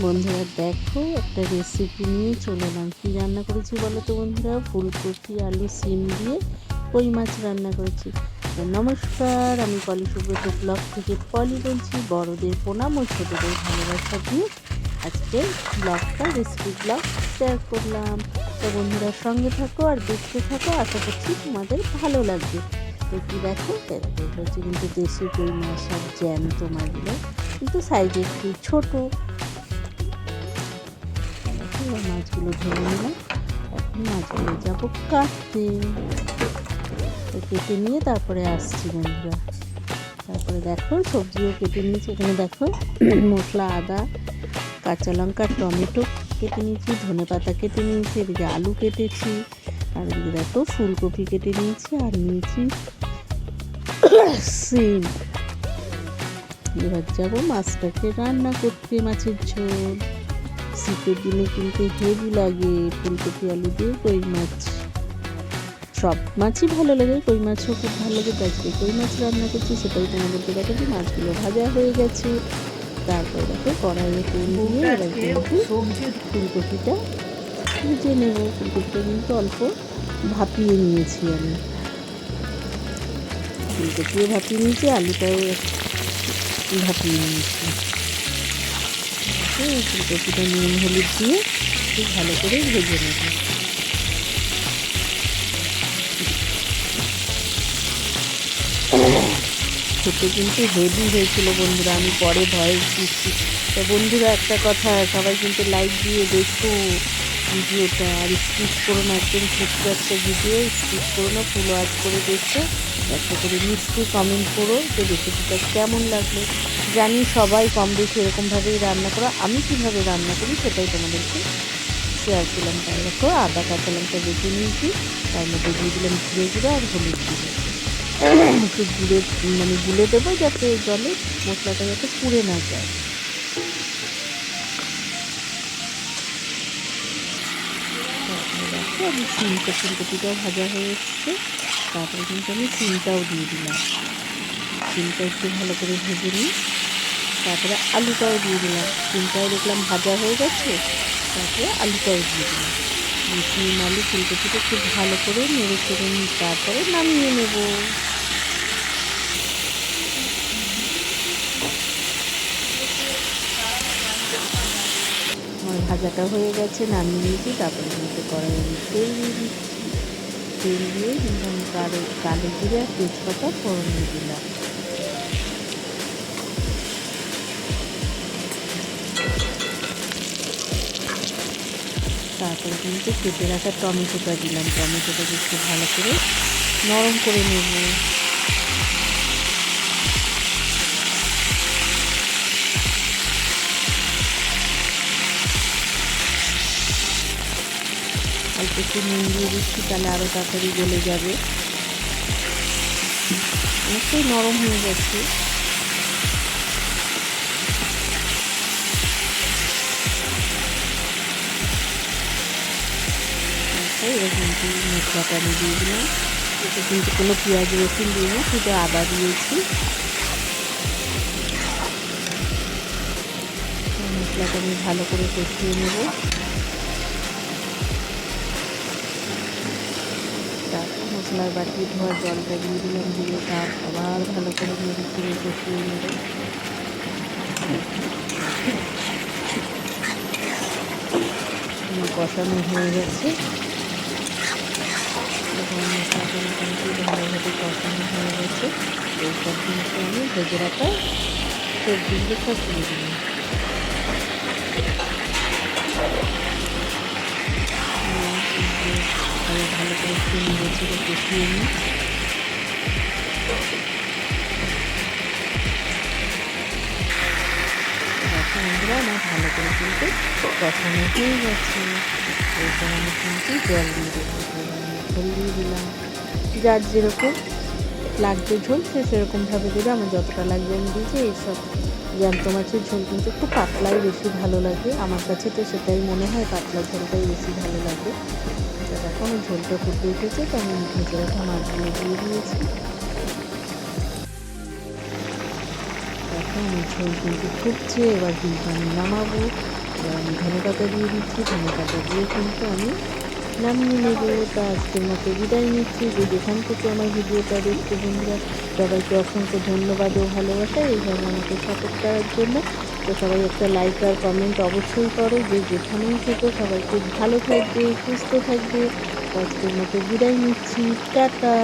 বন্ধুরা দেখো একটা রেসিপি নিয়ে চলে এলাম কী রান্না করেছি বলো তো বন্ধুরা ফুলকপি আলু সিম দিয়ে কই মাছ রান্না করেছি নমস্কার আমি পলি সুব্রত ব্লগ থেকে পলি বলছি বড়দের প্রণাম ও ছোটদের ভালোবাসা দিয়ে আজকে ব্লগটা রেসিপি ব্লগ শেয়ার করলাম তো বন্ধুরা সঙ্গে থাকো আর দেখতে থাকো আশা করছি তোমাদের ভালো লাগবে তো কি দেখো হচ্ছে কিন্তু দেশি কই মাছ আর জ্যান্ত মাছগুলো কিন্তু সাইজে একটু ছোটো মাছগুলো ধরে নিলাম। এখন মাছগুলো যাব কাটতে। কেটে নিয়ে তারপরে আসছি বন্ধুরা। তারপরে দেখো সবজিও কেটে নিয়েছি। এখানে দেখো মশলা, আদা, কাঁচা লঙ্কা, টমেটো কেটে নিয়েছি, ধনে পাতা কেটে নিয়েছি, এদিকে আলু কেটেছি, আর এদিকে দেখো ফুলকপি কেটে নিয়েছি, আর নিয়েছি সিম। এবার যাব মাছটাকে রান্না করতে, মাছের ঝোল। শীতের দিনে কিন্তু হেভি লাগে ফুলকপি আলু দিয়ে কই মাছ। সব মাছই ভালো লাগে কই মাছও খুব ভালো লাগে আজকে কই মাছ রান্না করছি সেটাই তোমাদেরকে দেখাচ্ছি মাছগুলো ভাজা হয়ে গেছে। তারপর দেখো কড়াইয়ে তেল দিয়ে এবার কিন্তু ফুলকপিটা ভেজে নেব। ফুলকপিটা কিন্তু অল্প ভাপিয়ে নিয়েছি আমি। ফুলকপিও ভাপিয়ে নিয়েছি আলুটাও ভাপিয়ে নিয়েছি। এই ফুলকপিটা নুন, হলুদ দিয়ে খুব ভালো করে ভেজে নেব। খেতে কিন্তু হেভি হয়েছিল বন্ধুরা, আমি পরে ভয়েস দিচ্ছি তো বন্ধুরা, একটা কথা, সবাই কিন্তু লাইক দিয়ে দেখো। ভিডিওটা আর স্কিপ করো না, একদম ছোট্ট একটা ভিডিও, স্কিপ করো না ফুল ওয়াচ করে দেখো। একটা করে মিষ্টি কমেন্ট করো যে রেসিপিটা কেমন লাগল। জানি সবাই কম বেশি এরকমভাবেই রান্না করো। আমি কীভাবে রান্না করি সেটাই তোমাদেরকে শেয়ার করলাম। তাই দেখো, আদা, কাঁচা লঙ্কা বেটে নিয়েছি, তার মধ্যে দিয়ে দিলাম ধীরে ধীরে আর হলুদ দিয়ে একটু গুলে মানে গুলে দেবো যাতে জলে মশলাটা যাতে পুড়ে না যায়। দেখো আমি সিমটা ফুলকপিটাও ভাজা হয়ে এসছে। তারপরে কিন্তু আমি সিমটাও দিয়ে দিলাম। সিমটা একটু ভালো করে ভেজে নিই। তারপরে আলুটাও দিয়ে দিলাম। সিমটাও দেখলাম ভাজা হয়ে গেছে। তারপরে আলুটাও দিয়ে দিলাম। সিম আলু ফুলকপিটা খুব ভালো করে নেড়ে চেড়ে নিই। তারপরে নামিয়ে নেব। ভাজাটা হয়ে গেছে, নামিয়ে নিয়েছি, তারপরে কিন্তু কড়াই তেল দিয়ে দিচ্ছি। তেল দিয়ে কিন্তু কালো কালো জিরে আর তেজপাতা ফোড়ন দিলাম। তারপরে কিন্তু কেটে রাখা টমেটোটা দিলাম। টমেটোটা একটু ভালো করে নরম করে নেব। একটু নুন দিয়ে দিচ্ছি, তাহলে আরও তাড়াতাড়ি গলে যাবে। অনেকটাই নরম হয়ে গেছে এরকম মশলাটা আমি দিয়ে দিলাম। এতে কিন্তু কোনো পেঁয়াজ রসুন দিই না, শুধু আদা দিয়েছি। মশলাটা আমি ভালো করে কষিয়ে নেব। মশলার বাটি ধোয়া জলটা দিয়ে দিলাম দিয়ে তার আবার ভালো করে নেড়ে চেড়ে কষিয়ে নেব। কষানো হয়ে গেছে। ভালোভাবে কষানো হয়ে গেছে। এরপর কিন্তু আমি ভেজে রাখা সবজিগুলো সব দিয়ে চেড়ে কষিয়ে আমরা ভালো করে কিন্তু কষানো হয়ে গেছে এরপর আমি কিন্তু জল দিয়ে দেবো ঝোল দিয়ে দিলাম যার যেরকম লাগবে ঝোল সেরকমভাবে দেবে আমার যতটা লাগবে আমি দিয়েছি, এইসব জ্যান্ত মাছের ঝোল, কিন্তু একটু পাতলাই বেশি ভালো লাগে। আমার কাছে তো সেটাই মনে হয়, পাতলা ঝোলটাই বেশি ভালো লাগে। দেখো আমার ঝোলটা ফুটে উঠেছে, তো আমি ভেজে রাখা মাছগুলো দিয়ে দিয়েছি। দেখো আমার ঝোল কিন্তু ফুটছে, এবার কিন্তু আমি নামাবো। এবার আমি ধনে পাতা দিয়ে দিচ্ছি ধনে পাতা দিয়ে কিন্তু আমি নামিয়ে নেব তা আজকের মতো বিদায় নিচ্ছি। যে যেখান থেকে আমার ভিডিওটা দেখতে বন্ধুরা, সবাইকে অসংখ্য ধন্যবাদ ও ভালোবাসা। এইভাবে আমাকে সাপোর্ট করার জন্য তো সবাই একটা লাইক আর কমেন্ট অবশ্যই করো। যে যেখানেই থেকে, সবাই খুব ভালো থাকবে, সুস্থ থাকবে। আজকের মতো বিদায় নিচ্ছি। টাটা!